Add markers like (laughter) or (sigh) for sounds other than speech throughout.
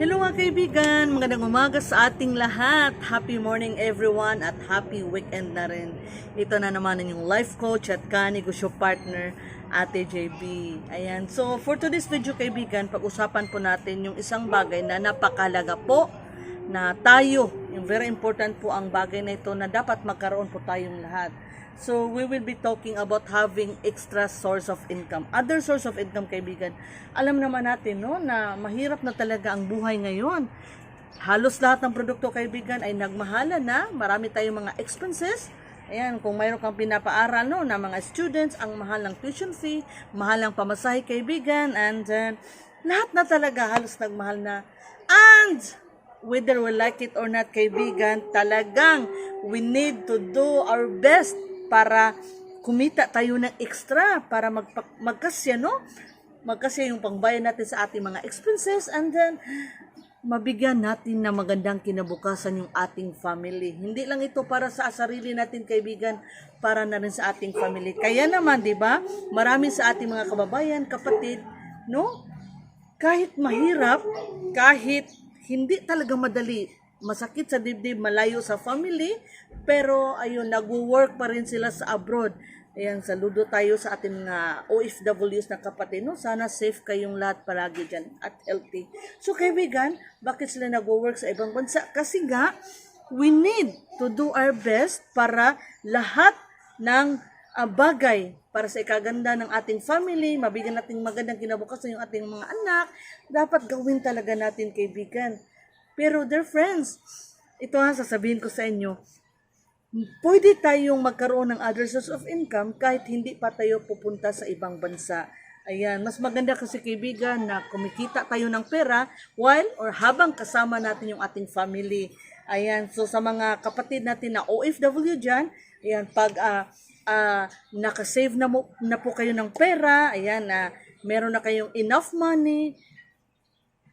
Hello mga kaibigan, magandang umaga sa ating lahat. Happy morning everyone at happy weekend na rin. Ito na naman yung life coach at kanegosyo partner, Ate JB. Ayan, so for today's video kaibigan, pag-usapan po natin yung isang bagay na napakalaga po na tayo, yung very important po ang bagay na ito na dapat magkaroon po tayong lahat. So, we will be talking about having extra source of income. Other source of income, kaibigan. Alam naman natin, no, na mahirap na talaga ang buhay ngayon. Halos lahat ng produkto, kaibigan, ay nagmahala na. Marami tayong mga expenses. Ayan, kung mayroon kang pinapaaral, no, na mga students, ang mahal ng tuition fee, mahal ng pamasahe, kaibigan, and then, lahat na talaga halos nagmahal na. And, whether we like it or not, kaibigan, talagang we need to do our best para kumita tayo ng extra para magkasya, no? Magkasya yung pangbayad natin sa ating mga expenses and then mabigyan natin na magandang kinabukasan yung ating family. Hindi lang ito para sa sarili natin kaibigan, para na rin sa ating family. Kaya naman, 'di ba? Marami sa ating mga kababayan, kapatid, no? Kahit mahirap, kahit hindi talaga madali, masakit sa dibdib, malayo sa family, pero ayun, nagwo-work pa rin sila sa abroad. Ayan, saludo tayo sa ating mga OFWs na kapatid. No? Sana safe kayong lahat palagi dyan at healthy. So kaibigan, bakit sila nagwo-work sa ibang bansa? Kasi nga, we need to do our best para lahat ng ah, bagay para sa ikaganda ng ating family, mabigyan natin magandang kinabukasan yung ating mga anak, dapat gawin talaga natin kaibigan. Pero dear friends, ito ha, sasabihin ko sa inyo, pwede tayong magkaroon ng other source of income kahit hindi pa tayo pupunta sa ibang bansa. Ayan, mas maganda kasi kaibigan na kumikita tayo ng pera while or habang kasama natin yung ating family. Ayan, so sa mga kapatid natin na OFW dyan, ayan, pag ah ah, nakasave na, mo, na po kayo ng pera, ayan, na meron na kayong enough money,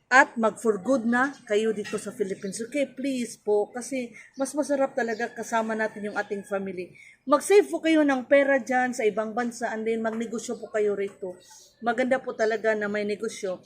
at mag for good na kayo dito sa Philippines. Okay, please po, kasi mas masarap talaga kasama natin yung ating family. Mag-save po kayo ng pera dyan sa ibang bansa and then magnegosyo po kayo rito. Maganda po talaga na may negosyo.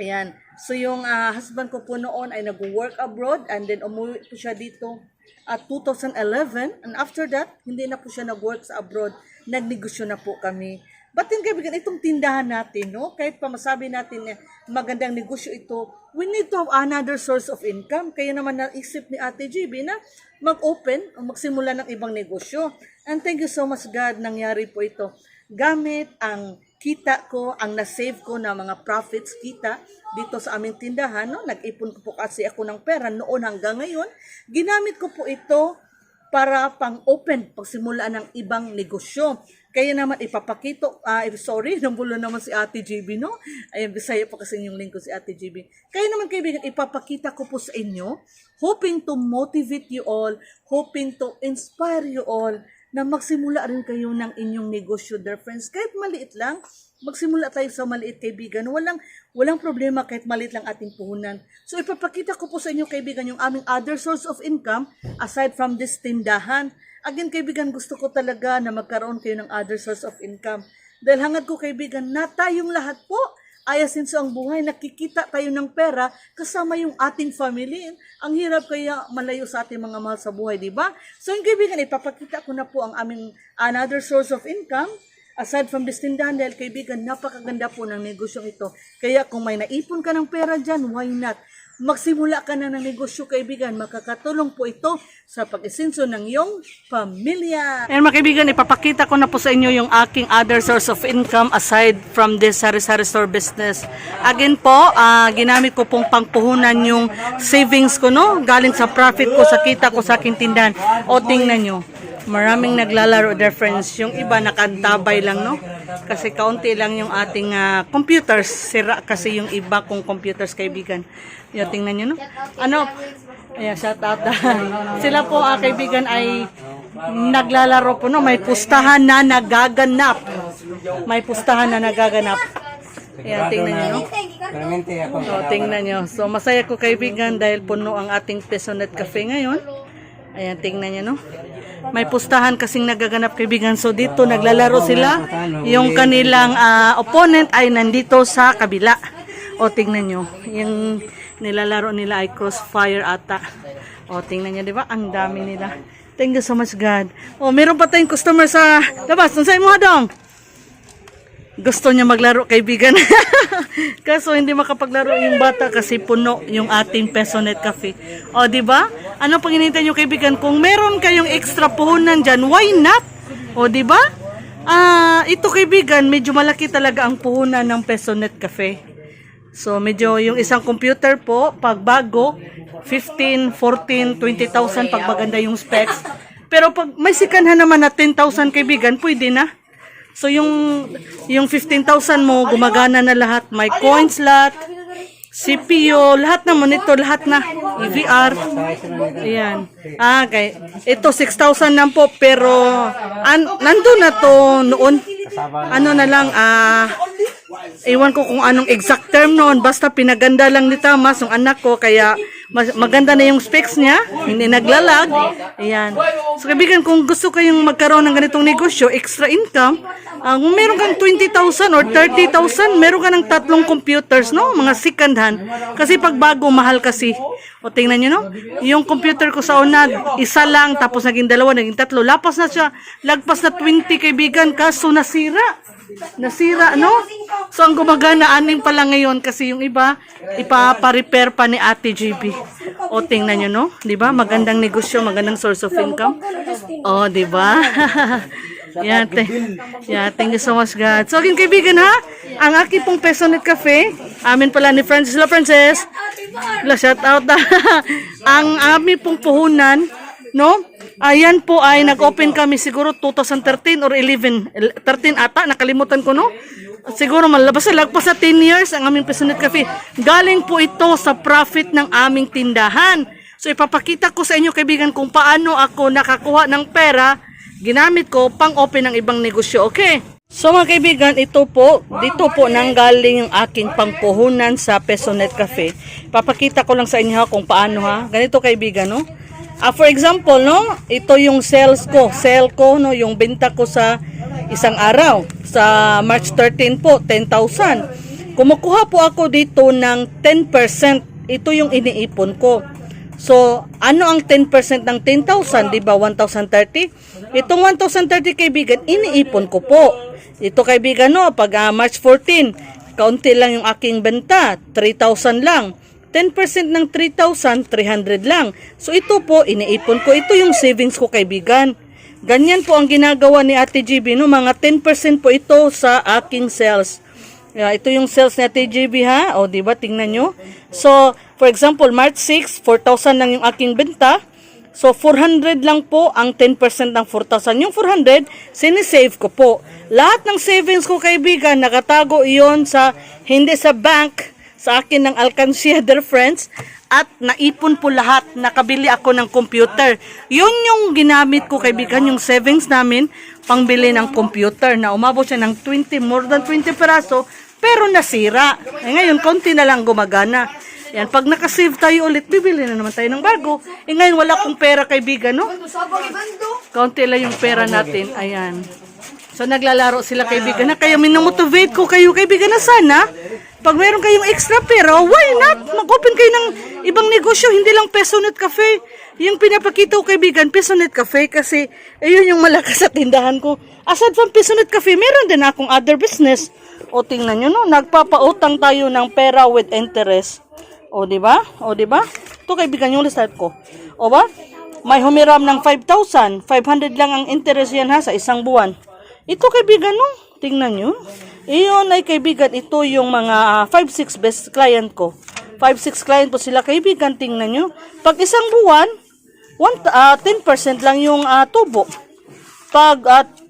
Ayan. So yung ah, husband ko po noon ay nag-work abroad and then umuwi po siya dito at 2011 and after that, hindi na po siya nag-work sa abroad. Nagnegosyo na po kami. But yung kaibigan, itong tindahan natin, no? kahit pa masabi natin na magandang negosyo ito, we need to have another source of income. Kaya naman naisip ni Ate GB na mag-open o magsimula ng ibang negosyo. And thank you so much God, nangyari po ito. Gamit ang kita ko, ang na-save ko na mga profits, kita, dito sa aming tindahan, no? nag-ipon ko po kasi ako ng pera noon hanggang ngayon. Ginamit ko po ito para pang-open, pagsimula ng ibang negosyo. Kaya naman ipapakito, ah sorry, (laughs) nambulo naman si Ate GB, no? Ayun, Bisaya pa kasi yung link ko si Ate GB. Kaya naman kaibigan, ipapakita ko po sa inyo, hoping to motivate you all, hoping to inspire you all, na magsimula rin kayo ng inyong negosyo, dear friends. Kahit maliit lang, magsimula tayo sa maliit kaibigan. Walang walang problema kahit maliit lang ating puhunan. So ipapakita ko po sa inyo kaibigan yung aming other source of income aside from this tindahan. Again kaibigan, gusto ko talaga na magkaroon kayo ng other source of income. Dahil hangad ko kaibigan, na tayong lahat po ayasin sa ang buhay, nakikita tayo ng pera kasama yung ating family. Ang hirap kaya malayo sa ating mga mahal sa buhay, di ba? So yung kaibigan, ipapakita ko na po ang aming another source of income aside from this tindahan dahil kaibigan, napakaganda po ng negosyong ito. Kaya kung may naipon ka ng pera dyan, why not? Magsimula ka na ng negosyo kaibigan, makakatulong po ito sa pag-isinso ng iyong pamilya. And mga ipapakita ko na po sa inyo yung aking other source of income aside from this sari-sari store business. Again po, ah, ginamit ko pong pangpuhunan yung savings ko, no? Galing sa profit ko, sa kita ko sa aking tindahan. O tingnan nyo, maraming naglalaro their friends. Yung iba nakantabay lang, no? Kasi kaunti lang yung ating ah, computers. Sira kasi yung iba kong computers, kaibigan. Yung tingnan nyo, no? Ano? Ayan, shout out. (laughs) Sila po, ah, kaibigan, ay naglalaro po, no? May pustahan na nagaganap. May pustahan na nagaganap. Ayan, tingnan nyo, no? Permente ako. O, tingnan nyo. So, masaya ko kaibigan dahil puno ang ating Pesonet Cafe ngayon. Ayan, tingnan nyo, no? May pustahan kasing nagaganap kaibigan. So, dito naglalaro sila. Yung kanilang ah, opponent ay nandito sa kabila. O, tingnan nyo. Yung, nilalaro nila ay crossfire ata. O, tingnan niyo, di ba? Ang dami nila. Thank you so much, God. O, meron pa tayong customer sa labas. Nansay mo, dong? Gusto niya maglaro, kaibigan. (laughs) Kaso hindi makapaglaro yung bata kasi puno yung ating Pesonet Cafe. O, di ba? Ano pang hinihintay niyo, kaibigan? Kung meron kayong extra puhunan dyan, why not? O, di ba? Ah, ito kaibigan, medyo malaki talaga ang puhunan ng Pesonet Cafe. So, medyo yung isang computer po, pag bago, 15, 14, 20,000 pag maganda yung specs. Pero pag may sikanhan naman na 10,000 kaibigan, pwede na. So, yung, yung 15,000 mo, gumagana na lahat. May coin slot, CPU, lahat na monitor, lahat na. EVR. Ayan. Ah, okay. Ito, 6,000 lang po, pero an, nandun na to noon. Ano na lang, ah, Iwan ko kung anong exact term noon. Basta pinaganda lang ni Thomas, yung anak ko. Kaya maganda na yung specs niya. Hindi naglalag. Ayan. So kaibigan, kung gusto kayong magkaroon ng ganitong negosyo, extra income, ah, kung meron kang 20,000 or 30,000, meron ka ng tatlong computers, no? Mga second hand. Kasi pag bago, mahal kasi. O tingnan nyo, no? Yung computer ko sa una, isa lang, tapos naging dalawa, naging tatlo. Lapas na siya. Lagpas na 20 kaibigan, kaso nasira. Nasira, no? So, ang gumagana, anim pa lang ngayon kasi yung iba, ipapa-repair pa ni Ate JB. O, tingnan nyo, no? Di ba? Magandang negosyo, magandang source of income. O, di ba? (laughs) yeah, yeah, thank you so much, God. So, again, kaibigan, ha? Ang aking pong Pesonet Cafe, amin pala ni Francis. Hello, Francis. Hello, shout out. (laughs) ang aming pong puhunan, no? Ayan po ay nag-open kami siguro 2013 or 11, el- 13 ata, nakalimutan ko no? Siguro malabas sa lagpas sa 10 years ang aming Pesonet Cafe. Galing po ito sa profit ng aming tindahan. So ipapakita ko sa inyo kaibigan kung paano ako nakakuha ng pera ginamit ko pang open ng ibang negosyo, okay? So mga kaibigan, ito po, dito po nanggaling yung aking pangpuhunan sa Pesonet Cafe. Papakita ko lang sa inyo ha kung paano ha. Ganito kaibigan, no? Ah, for example, no, ito yung sales ko, sell ko, no, yung benta ko sa isang araw. Sa March 13 po, 10,000. Kumukuha po ako dito ng 10%. Ito yung iniipon ko. So, ano ang 10% ng 10,000? Di ba 1,030? Itong 1,030 kaibigan, iniipon ko po. Ito kaibigan, no, pag ah, March 14, kaunti lang yung aking benta, 3,000 lang. 10% ng 3,000, 300 lang. So ito po, iniipon ko. Ito yung savings ko kaibigan. Ganyan po ang ginagawa ni Ate GB, no? Mga 10% po ito sa aking sales. Yeah, ito yung sales ni Ate GB ha. O, di ba? Tingnan nyo. So, for example, March 6, 4,000 lang yung aking benta. So, 400 lang po ang 10% ng 4,000. Yung 400, sinisave ko po. Lahat ng savings ko, kaibigan, nakatago iyon sa, hindi sa bank, sa akin ng alkansya, dear friends. At naipon po lahat. Nakabili ako ng computer. Yun yung ginamit ko, kaibigan, yung savings namin, pangbili ng computer na umabot siya ng 20, more than 20 peraso, pero nasira. Eh, ngayon, konti na lang gumagana. Yan, pag nakasave tayo ulit, bibili na naman tayo ng bago. Eh ngayon, wala akong pera, kaibigan, no? Kaunti lang yung pera natin. Ayan. So naglalaro sila kaibigan na kaya minamotivate ko kayo kaibigan na sana pag meron kayong extra pera, why not? Mag-open kayo ng ibang negosyo, hindi lang Pesonet Cafe. Yung pinapakita ko kaibigan, Pesonet Cafe kasi ayun yung malakas (laughs) sa tindahan ko. Aside from Pesonet Cafe, meron din akong other business. O tingnan nyo no, nagpapautang tayo ng pera with interest. O di ba? O di ba? Ito kaibigan yung start ko. O ba? May humiram ng 5,000. 500 lang ang interest yan ha sa isang buwan. Ito kaibigan no, tingnan nyo. Iyon ay kaibigan, ito yung mga 5-6 best client ko. 5-6 client po sila kaibigan, tingnan nyo. Pag isang buwan, one, ah, 10% lang yung ah, tubo. Pag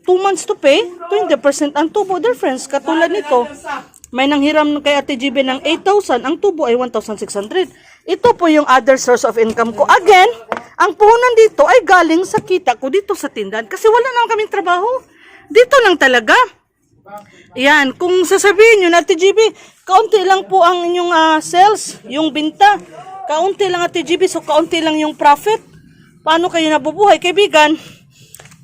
2 months to pay, 20% ang tubo. Dear friends, katulad nito, may nanghiram kay Ate GB ng 8,000, ang tubo ay 1,600. Ito po yung other source of income ko. Again, ang puhunan dito ay galing sa kita ko dito sa tindahan. Kasi wala naman kaming trabaho. Dito lang talaga. Yan, kung sasabihin nyo na, Ate GB, kaunti lang po ang inyong ah, sales, yung binta. Kaunti lang, Ate GB, so kaunti lang yung profit. Paano kayo nabubuhay, kaibigan?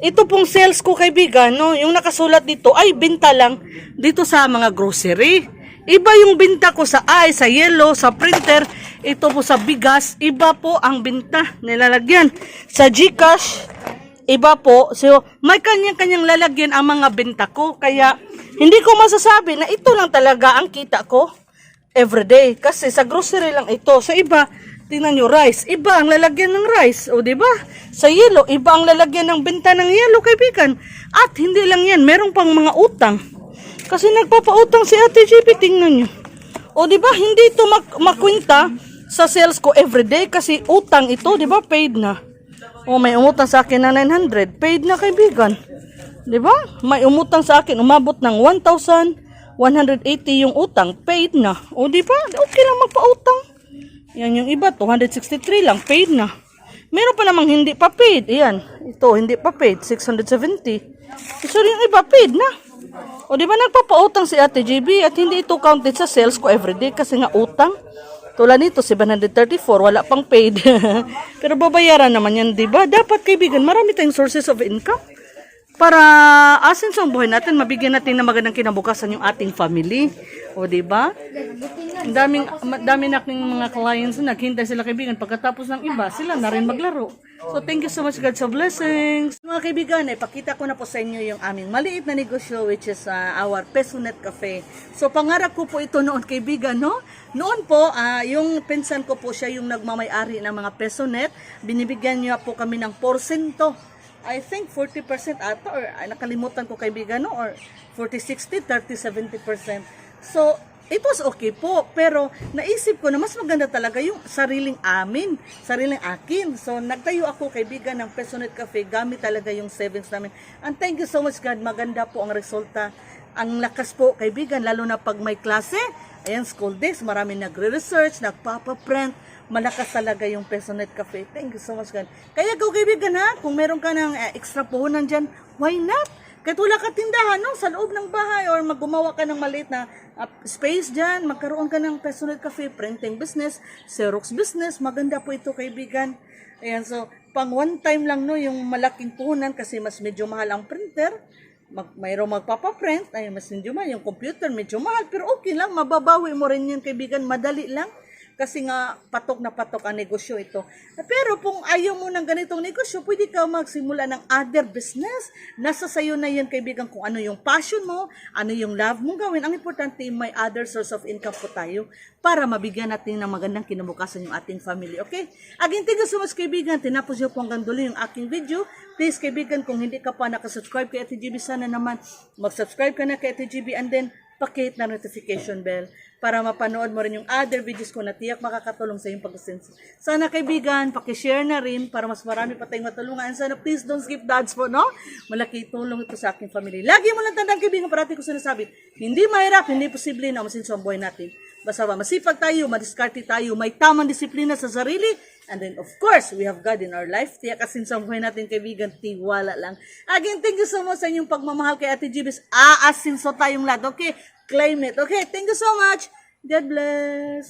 Ito pong sales ko, kaibigan, no, yung nakasulat dito ay binta lang dito sa mga grocery. Iba yung binta ko sa ice, sa yellow, sa printer. ito po sa bigas, iba po ang binta nilalagyan. Sa Gcash, iba po. So, may kanyang-kanyang lalagyan ang mga binta ko. Kaya, hindi ko masasabi na ito lang talaga ang kita ko everyday. Kasi sa grocery lang ito. Sa iba, tingnan nyo, rice. Iba ang lalagyan ng rice. O, ba? Sa yelo, iba ang lalagyan ng benta ng yelo, kaibigan. At hindi lang yan, meron pang mga utang. Kasi nagpapautang si Ate JP, tingnan nyo. O, ba? Hindi ito mak- makwinta sa sales ko everyday kasi utang ito, ba? Paid na. O, may umutang sa akin na 900. Paid na, kaibigan. Di ba? May umutang sa akin, umabot ng 1,180 yung utang. Paid na. O, di ba? Okay lang magpautang. Yan yung iba, 263 lang, paid na. Meron pa namang hindi pa paid. Ayan, ito, hindi pa paid, 670. So, yung iba, paid na. O, di ba nagpapautang si Ate JB at hindi ito counted sa sales ko everyday kasi nga utang. Tulad nito, 734, wala pang paid. (laughs) Pero babayaran naman yan, di ba? Dapat kaibigan, marami tayong sources of income para asin sa buhay natin, mabigyan natin ng magandang kinabukasan yung ating family. O, di ba? Daming, dami na aking mga clients na naghintay sila kaibigan. Pagkatapos ng iba, sila na rin maglaro. So, thank you so much God sa blessings. Mga kaibigan, ipakita ko na po sa inyo yung aming maliit na negosyo which is uh, our Pesonet Cafe. So, pangarap ko po ito noon kaibigan, no? Noon po, ah, yung pinsan ko po siya yung nagmamayari ng mga Pesonet. Binibigyan niya po kami ng porsyento. I think 40% ata or nakalimutan ko kaibigan no or 40-60, 30-70%. So, it was okay po. Pero naisip ko na mas maganda talaga yung sariling amin, sariling akin. So, nagtayo ako kaibigan ng Pesonet Cafe gamit talaga yung savings namin. And thank you so much God, maganda po ang resulta. Ang lakas po kaibigan, lalo na pag may klase. Ayan, school days, marami nagre-research, nagpapaprint, malakas talaga yung Pesonet Cafe. Thank you so much, God. Kaya go kaibigan ha, kung meron ka ng eh, extra puhunan dyan, why not? Kahit wala ka tindahan, no? sa loob ng bahay or maggumawa ka ng maliit na ah, space dyan, magkaroon ka ng Pesonet Cafe, printing business, Xerox business, maganda po ito kaibigan. Ayan, so, pang one time lang no, yung malaking puhunan kasi mas medyo mahal ang printer, mag, mayroong magpapaprint, ay mas medyo mahal, yung computer medyo mahal, pero okay lang, mababawi mo rin yun kaibigan, madali lang. Kasi nga, patok na patok ang negosyo ito. Pero kung ayaw mo ng ganitong negosyo, pwede ka magsimula ng other business. Nasa sayo na yan, kaibigan, kung ano yung passion mo, ano yung love mo gawin. Ang importante, may other source of income po tayo para mabigyan natin ng magandang kinabukasan yung ating family. Okay? Again, thank you so much, kaibigan. Tinapos niyo po hanggang dulo yung aking video. Please, kaibigan, kung hindi ka pa nakasubscribe kay Ate GB, sana naman mag-subscribe ka na kay Ate GB and then pakihit na notification bell para mapanood mo rin yung other videos ko na tiyak makakatulong sa iyong pag-sense. Sana kaibigan, pakishare na rin para mas marami pa tayong matulungan. And sana please don't skip the ads po, no? Malaki tulong ito sa aking family. Lagi mo lang tandaan kaibigan, parati ko sinasabi, hindi mahirap, hindi posible na masinso ang buhay natin. Basta ba, masipag tayo, madiskarte tayo, may tamang disiplina sa sarili, and then of course, we have God in our life. Tiyak asin sa buhay natin, kaibigan, tiwala lang. Again, thank you so much sa inyong pagmamahal kay Ate Jibis. Aasinso tayong lahat, okay? Claim it, okay? Thank you so much. God bless.